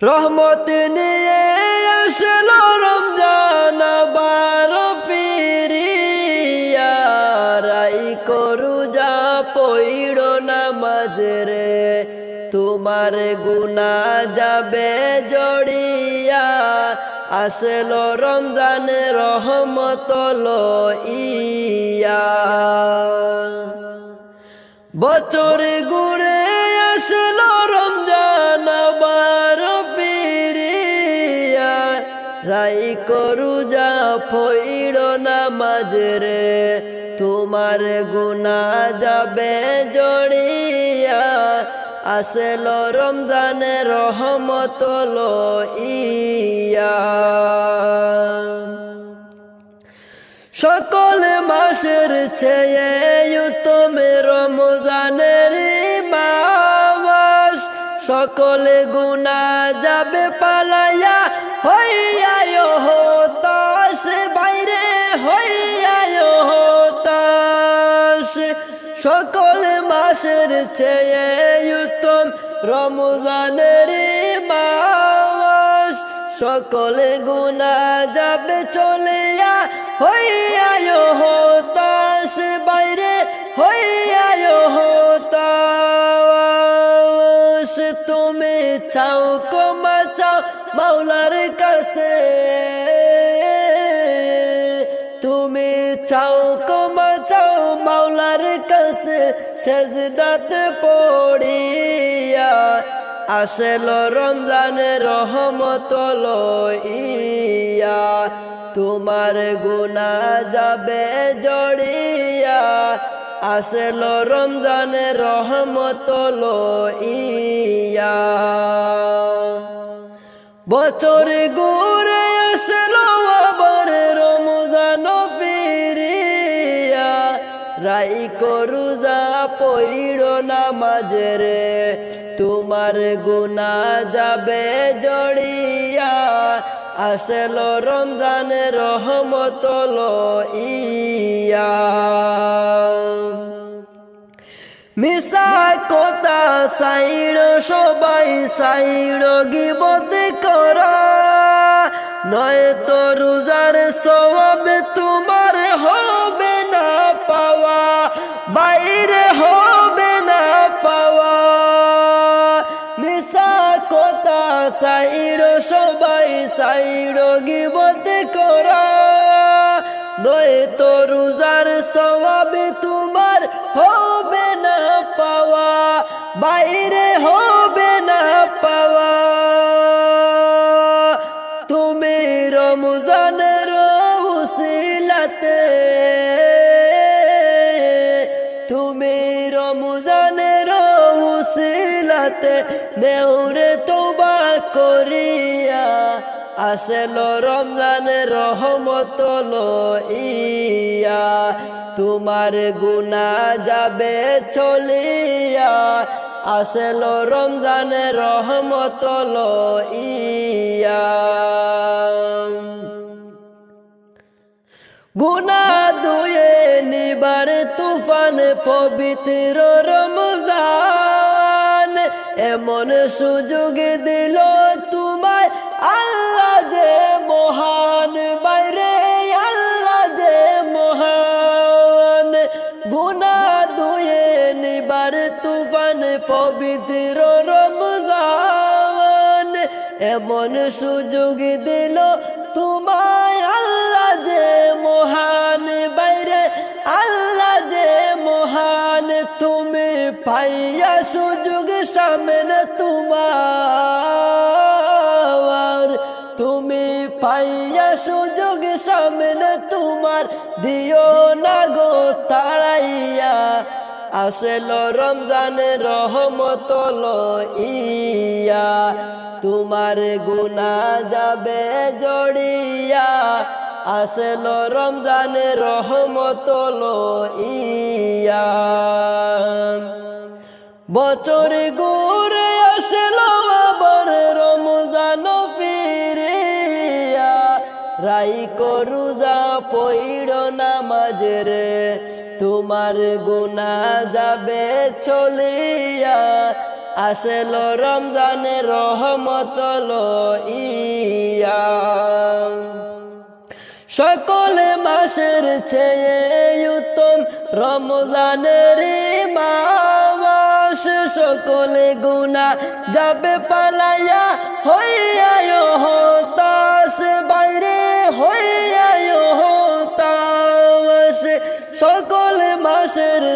রহমত নিয়ে আসলো রমজান বার ফিরিয়া। করু যা পইড় নামাজ রে, তোমার গুনা যাবে জড়িয়া। আসলো রমজান রহমত ইয়া বছর গুড়ে নামাজ রে, তোমার গুনা যাবে জড়িয়া। আসলো রমজান রহমত ইয়া সকল মাসের চেয়ে তুমি রমজানের মাস। সকল গুণা যাবে পালাইয়া হইয়ায় সকল মাসের চেয়ে উত্তম রমজানের মাস। সকল গুণা যাবে চলিয়া হইয়ায় হতাশ বাইরে হইয়ায় হতাশ তুমি চাও সেজদাত পড়িয়া আসল রমজান রহমত ইয়া তোমার গুনা যাবে জড়িয়া। আসল রমজান রহমত ইয়া বছর গুরে রাই করু যা পইড় নামাজ রে, তোমার গুনা যাবে জড়িয়া। আসলো রমজান রহমত ইয়া মিশা কথা সাইড, সবাই সাইড গিবত করা। নয় তো রোজার সব তোমার হবে গিবত করা। নয় তো রোজার সবাবে তোমার হবে না পাওয়া। বাইরে আসলো রমজান রহমত ইয়া তোমার গুনা যাবে চলিয়া। আসলো রমজান রহমত ইয়া গুনা দুয়ে নিবার তুফান পবিত্র রমজান, এমন সুযোগ দিল তোমায় আল্লাহ। মহান বাইরে আল্লাহ যে মহান। গুনা দুয়ে নিবার তুফান পবিত্র রমজান। এমন সুযোগ দিল তোমায় আল্লাহ যে মহান, বাইরে আল্লাহ যে মহান। তুমি পাইয়া সুযোগ সামনে তোমার। সুযোগ সামনে তোমার দিও না গো তাড়াইয়া আসল রমজান রহমত ইয়া তোমার গুনা যাবে জড়িয়া। আসল রমজান রহমত ইয়া বছর গুরে আসলো আবার রমজান রাই করু যা পইড় নামাজ রে, তোমার গুনা যাবে চলিয়া। আসেল রমজানে রহমত ইয়া সকলে মাসের চেয়ে উত্তম রমজানের মাস। সকলে গুণা যাবে পালাইয়া হইয়ায় হতাশ।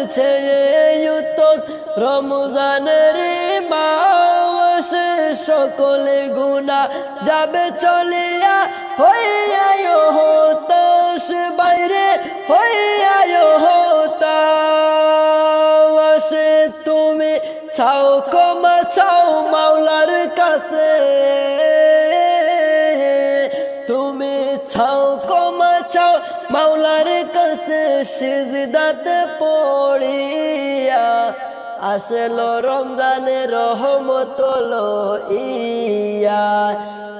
চেয়ে উত্তম রমজানের মাস সকলে গুণা যাবে চলিয়া হইয়ায় হতাশ বাইরে হইয়ায় হতাশ তুমি চাও মাওলার কাছে সিজদাতে পড়িয়া আসল রমজানে রহমত ইয়া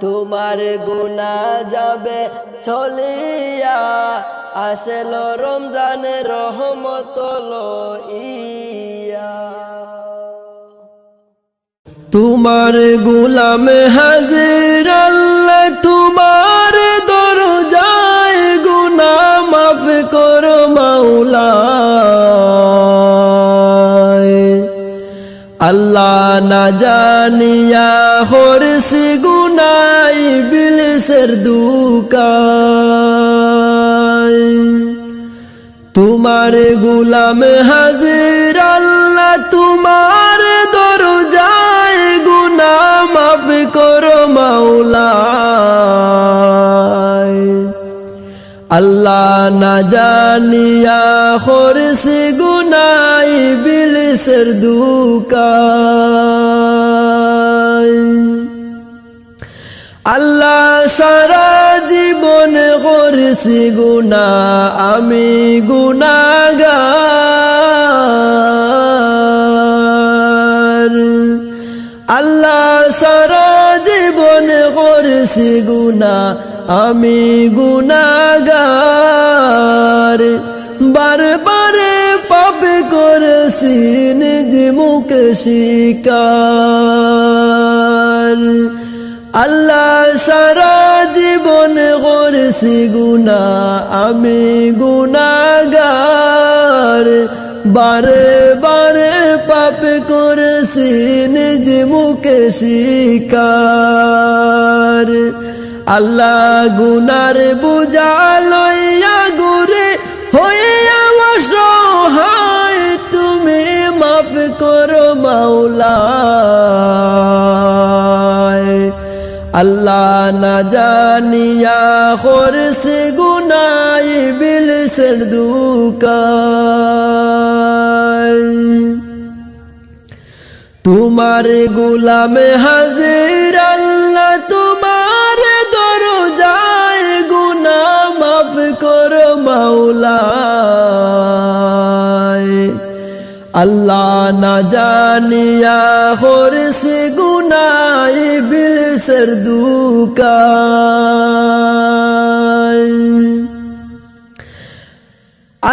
তোমার গুণা যাবে চলিয়া। আসল রমজানে রহমত ইয়া তোমার গুলাম হাজির আল্লাহ, তোমার দরজায় গুনা মাফ করো মাওলা আল্লাহ না জানিয়া হরসি গুনাই বিলসের দুকায়। তোমার গুলাম হাজির আল্লাহ না জানিয়া হরসি গুনাই বিলসের দুকায়। আল্লাহ সারা জীবন করছি গুনা, আমি গুনাগার। আল্লাহ সারা জীবন করছি গুনা আমি গুনাগার, বারবারে পাপ করেছি নিজ মুখে শিকার। আল্লাহ সারা জীবন করছি গুনা আমি গুনাগার বারে বারে পাপ করেছি নিজ মুখে শিকার। আল্লাহ গুনার বুঝা লইয়া গুরে হইয়া অসহায়, তুমি মাফ করো মাওলা আল্লাহ না জানিয়া করছে গুনাই বিলসের দুকায়। তোমার গুলাম হাজির আল্লাহ তোমার করো মাওলা আল্লাহ না জানিয়া হরসে গুনাই বিলসের দুকায়।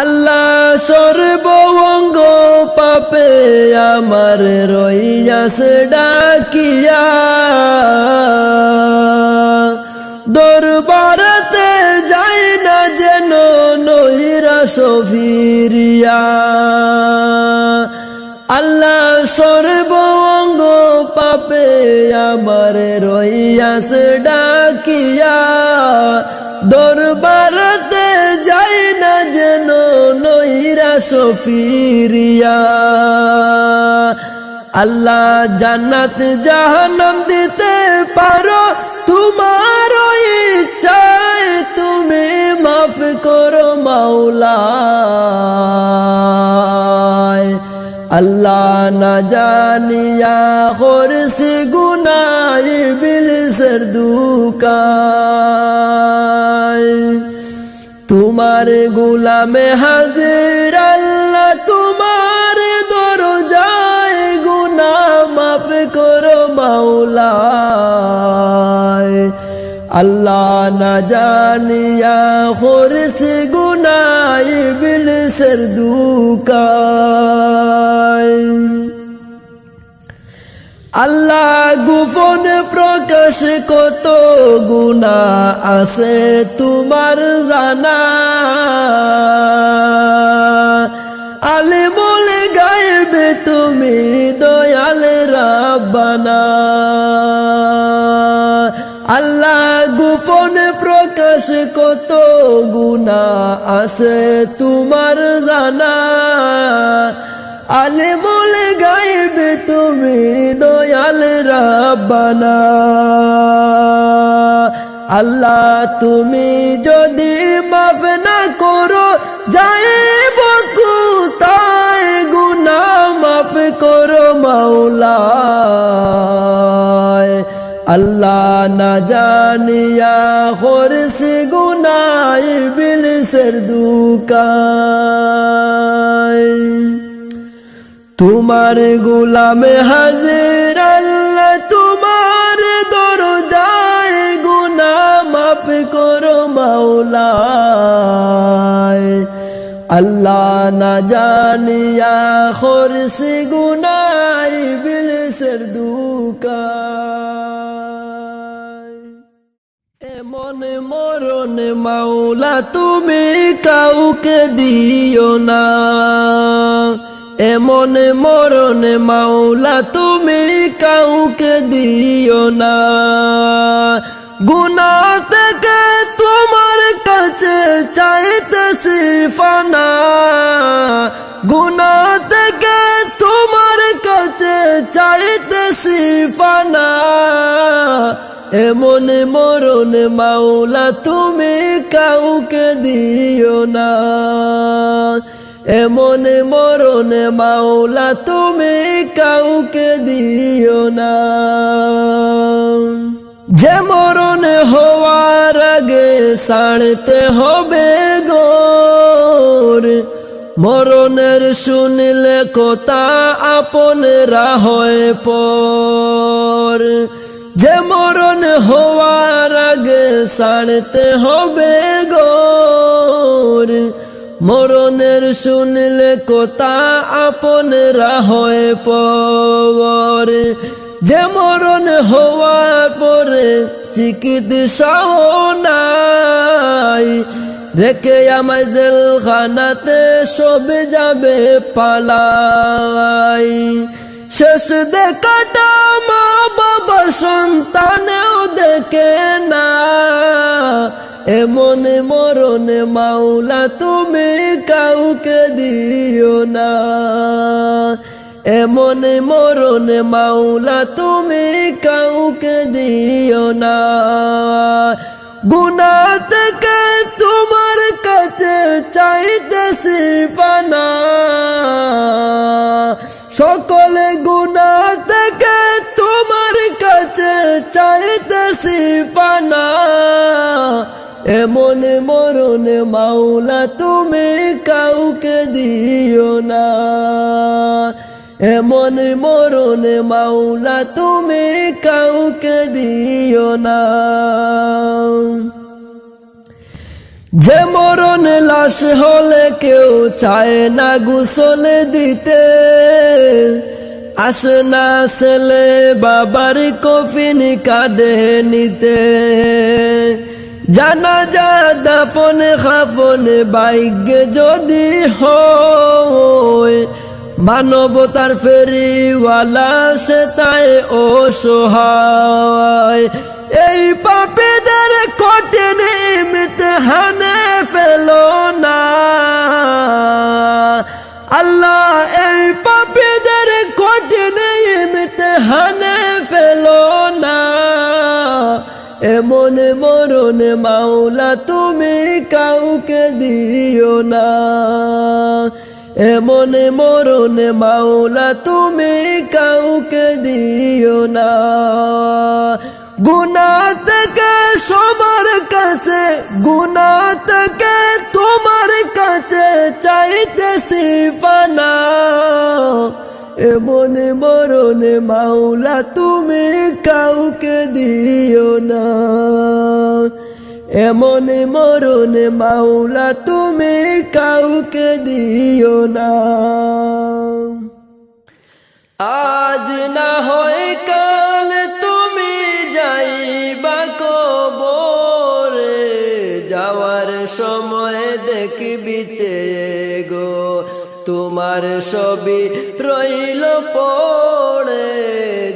আল্লাহ সর্বঙ্গ পাপে আমার রইয়াছে ডাকিয়া। সফিরিয়া। আল্লাহ সর্বঙ্গ পাপে আমার রইয়াছে ডাকিয়া। দরবারতে যাই না যেন নইরা সফিরিয়া। আল্লাহ জান্নাত জাহান্নাম দিতে পারো তোমার ইচ্ছায় তুমি মাফ করো মাওলা আল্লাহ না জানিয়া করছি গুনাই বিলসের দুকায়। তোমার গুলামে হাজির আল্লাহ না জানিয়া করছি গুনাই বিলসের দুকায়। গোপন প্রকাশ কত গুণা আছে তোমার জানা। আলিমুল গাইবে তুমি দয়াল রাব্বানা। গুণা আছে তোমার জানা। আলিমুল গাইবে তুমি দয়াল রাব্বানা। আল্লাহ, তুমি যদি মাফ না করো, যাইব কোথায়? গুনা মাফ করো মাওলা আল্লাহ না জানিয়া দুকায়। তোমার গোলামে হাজির আল্লাহ, তোমার দরজায় গুনা মাফ করো মাওলায়। আল্লাহ না জানিয়া খরসি গুনাই বিলসের দুকায় মাওলা, তুমি কাউকে দিও না। এমন মরণ মাওলা, তুমি কাউকে দিও না। গুনা থেকে তোমার কাছে চাইতেছি ফানা। গুনা থেকে তোমার কাছে চাইতেছি ফানা। এমন মরণ মাওলা, তুমি কাউকে দিও না। এমন মরণ মাওলা, তুমি কাউকে দিও না। যে মরণ হওয়ার আগে সাড়তে হবে গোর। মরণের শুনলে কথা আপনরা হয় পর। যে মরণ হওয়ার আগে সাড়তে হবে গোর। মরণের শুনলে কথা আপনরা হয় পর। যে মরণ হওয়ার পরে চিকিৎসাও নাই। রেখে আমায় জেলখানাতে সব যাবে পালাই। শেষ দেখাটা মা বাবা সন্তানেও দেখে না। এমন মরণ মাওলা তুমি কাউকে দিও না। এমন মরণ মাওলা তুমি কাউকে দিও না। গুনা থেকে তোমার কাছে চাইতেছি পানা। এমন মরণ মাওলা, তুমি কাউকে দিও না। এমন মরণ মাওলা, তুমি কাউকে দিও না। যে মরণ লাশ হলে কেউ চায় না গুসল দিতে। আসে না ছেলে বাবার কফিন কাঁদে নিতে। জানা যা দাফন খাফন বাইক যদি হয়, মানবতার ফেরিওয়ালা সে তাই অসহায়। এই পাপীদের কঠিন ইমতিহানে ফেলো না। আল্লাহ এই পাপীদের কঠিন ইমতিহানে ফেলো না। এমন মরণ মাওলা, তুমি কাউকে দিও না। এমন মরণ, মাওলা, তুমি কাউকে দিও না। গুনা থেকে সবার কাছে গুনা থেকে তোমার কাছে চাইতেছি পানা। এমন মরণ, মাওলা, তুমি কাউকে দিও না। এমন মরণ মাওলা, তুমি কাউকে দিও না। আজ না হয় কাল তুমি যাইবা কবরে, যাওয়ার সময় দেখবি গো, তোমার সবই রইল পড়ে।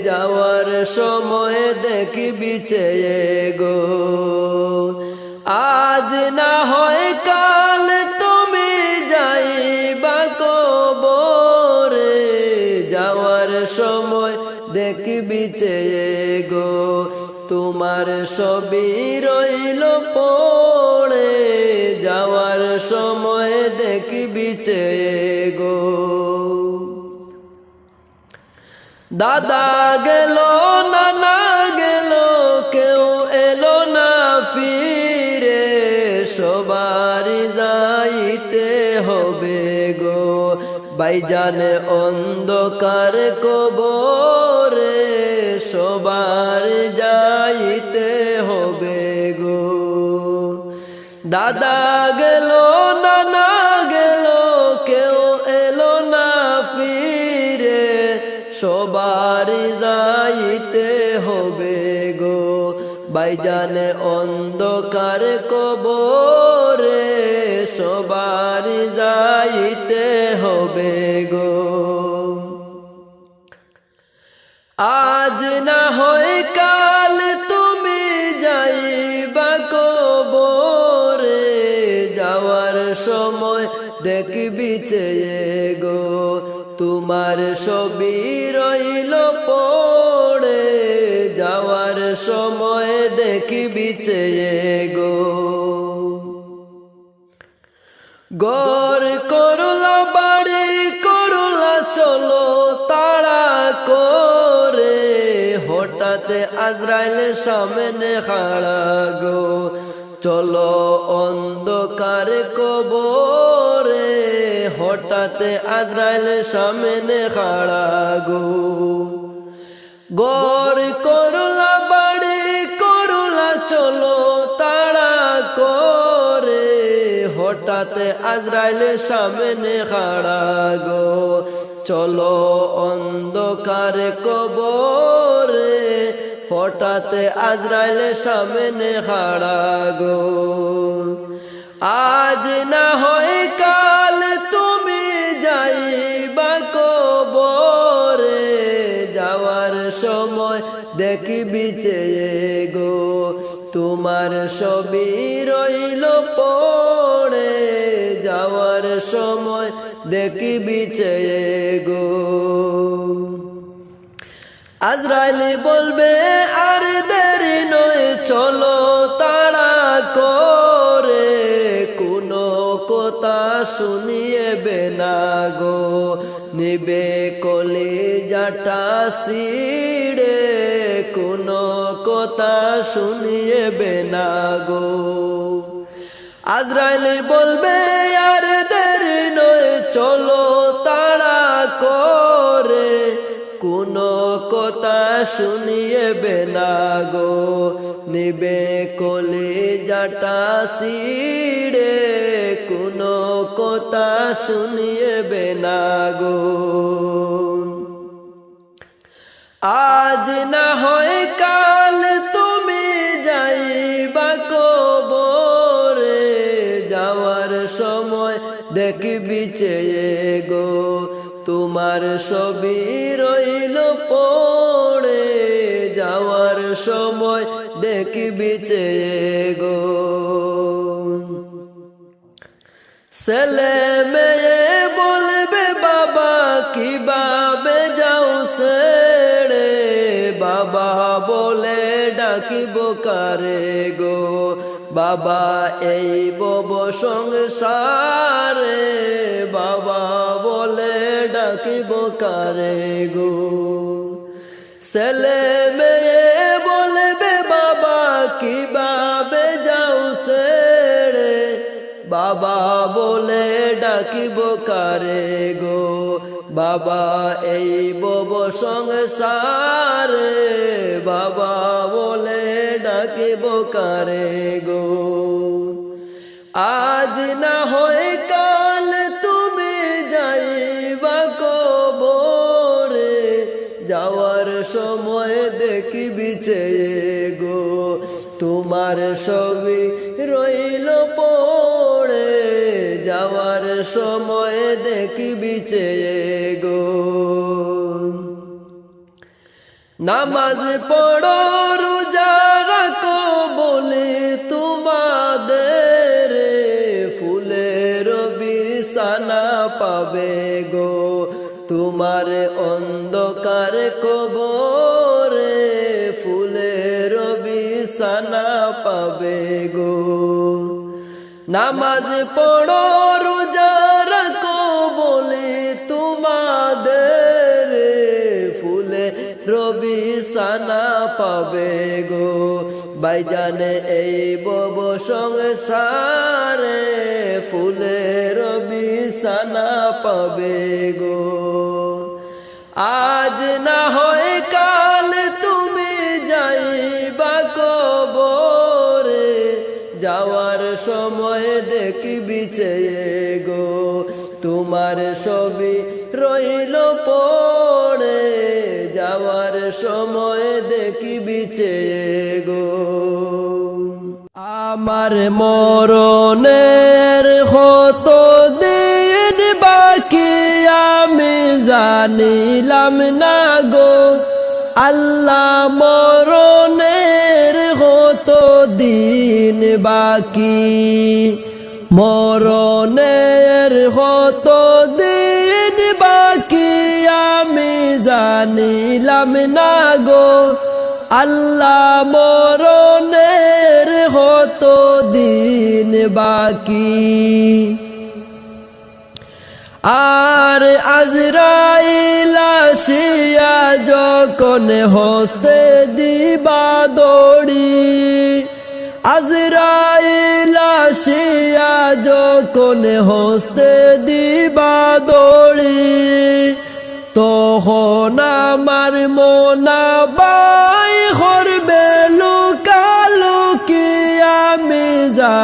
যাওয়ার সময় দেখবি গো। চেয়ে গো, তোমার সবই রইল পড়ে, যাওয়ার সময় দেখবি চেয়ে গো। দাদা গেল, নানা গেল, কেউ এলো না ফিরে, সবার যাইতে হবে গো। বাইজান অন্ধকার কবরে সবার যাইতে হবে গো। দাদা গেল, নানা গেল, কেউ এলো না ফিরে। সবার যাইতে হবে গো। বাইজান অন্ধকার কবরে সবার যাইতে হবে গো। চেয়ে গো। তোমার ছবি রইল পড়ে, যাওয়ার সময় দেখবি চেয়ে গো। গর করলা, বাড়ি করলা, চলো তাড়া করে। হঠাৎ আজরাইল সামনে খাড়া গো চলো অন্ধকার কবরে হঠাৎ আজরাইল সামনে খাড়া গো। গর করলা, বাড়ি করলা, চলো তাড়া করে। হঠাৎ আজরাইল সামনে খাড়া গো। চলো অন্ধকার কবরে। হঠাৎ আজরাইল সামনে খাড়া গো। আজ না হয় তোমার ছবি রইল পড়ে, যাওয়ার সময় দেখবি চেয়ে গো। আজরাইল বলবে, আর দেরি নয়, চলো তাড়া করে। কোনো কথা শুনিয়ে বেনা গো, নিবে কলে জাটা সিড়ে কোনো কথা শুনিয়ে বেনা গো। আজরাইল বলবে, আর দেরি নয়, চলো তাড়া করে। কোনো কথা শুনিয়ে বেনা গো। নিবে কলে জাটা সিড়ে কোনো কথা শুনিয়ে বেনা গো। আজ না হয় দেখবি চেয়ে গো, তোমার ছবি রইল পড়ে, যাওয়ার সময় দেখবি চেয়ে গো। বলবে, বাবা, কীভাবে যাও ছেড়ে? বাবা বলে, ডাকিব কারে গো? বাবা, এই বব সংসারে বাবা বলে ডাকিব কারে গো? ছেলে মেয়ে বলবে বাবা, কীভাবে যাও ছেড়ে? বাবা বলে ডাকিব কারে গো? বাবা, এই বব সংসারে বাবা বলে ডাকিব কারে গো? আজ না হয় কাল তুমি যাইবা কবরে, যাওয়ার সময় দেখবি চেয়ে গো। তোমার ছবি রইল পড়ে সময় দেখবি চেয়ে গো। নামাজ পড়ো, রোজা রাখো বলে তোমাদের ফুলের বিছানা পাবে গো। তোমার অন্ধকার কবরে ফুলের বিছানা পাবে গো। নামাজ পড়ো, রোজা পাবে গো। বাইজানে এই বব সংসারে ফুলে রবি সানা পাবে গো। আজ না হয় কাল তুমি যাইবা কবরে, যাওয়ার সময় দেখবি চেয়ে গো। তোমার ছবি রইল পড়ে, যাওয়ার সময় চেয়ে গো। আমার মরণের হত দিন বাকি আমি জানিলাম না গো। আল্লাহ মরণের হত দিন বাকি? মরণের হত দিন বাকি আমি জানিলাম না গো। আল্লাহ মরণের হত দিন বাকি? আর আজরাইল যখন হস্তে দিবা দড়ি, আজরাইল যখন হস্তে দিবা দড়ি, তখন আমার মোনা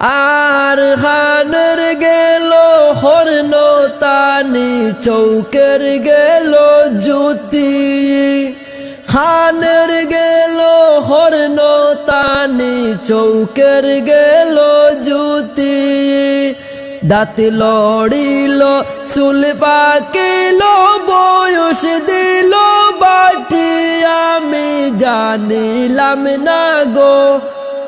আর খানের গেল হর্ন তানি চৌকের গেল জুতি খানের গেল হর্ন তানি চৌকের গেল জুতি দাঁত লড়িল, চুল পাকিল, বয়স দিল বাটি। আমি জানিলাম না গো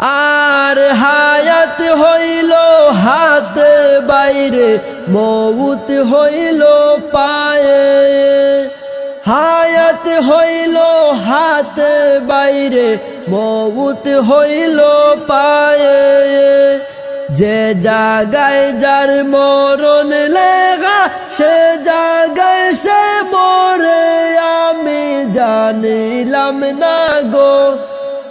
আর হায়াত হইল হাত বাইরে মৌত হইল পায়ে। হায়াত হইল হাত বাইরে মৌত হইল পায়ে। যে জাগায় যার মরণ লেগা, সে জাগায় সে মরে, আমি জানিলাম না গো।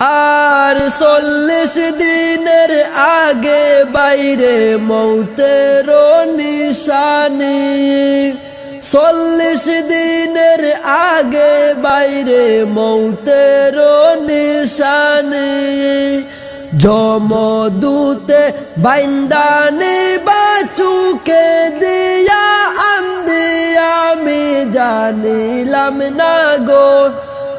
আর চল্লিশ দিনের আগে বাইরে মৌতের নিশানি। চল্লিশ দিনের আগে বাইরে মৌতের নিশানি। জমদূতে বাইন্দানি বা চুকে দিয়া, আন্দি আমি জানিলাম না গো।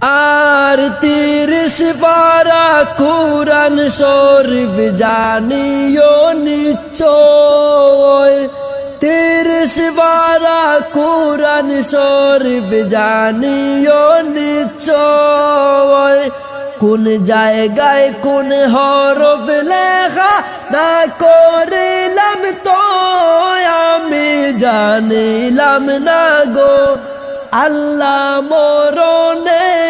আর তিরিশ পারা কুরান শরীফ জানিও নিশ্চয় তিরিশ পারা কুরান শরীফ জানিও নিশ্চয় কোন জায়গায় কোন হরফ লেখা না করিলাম তো আমি জানিলাম না গো আল্লাহ মরণের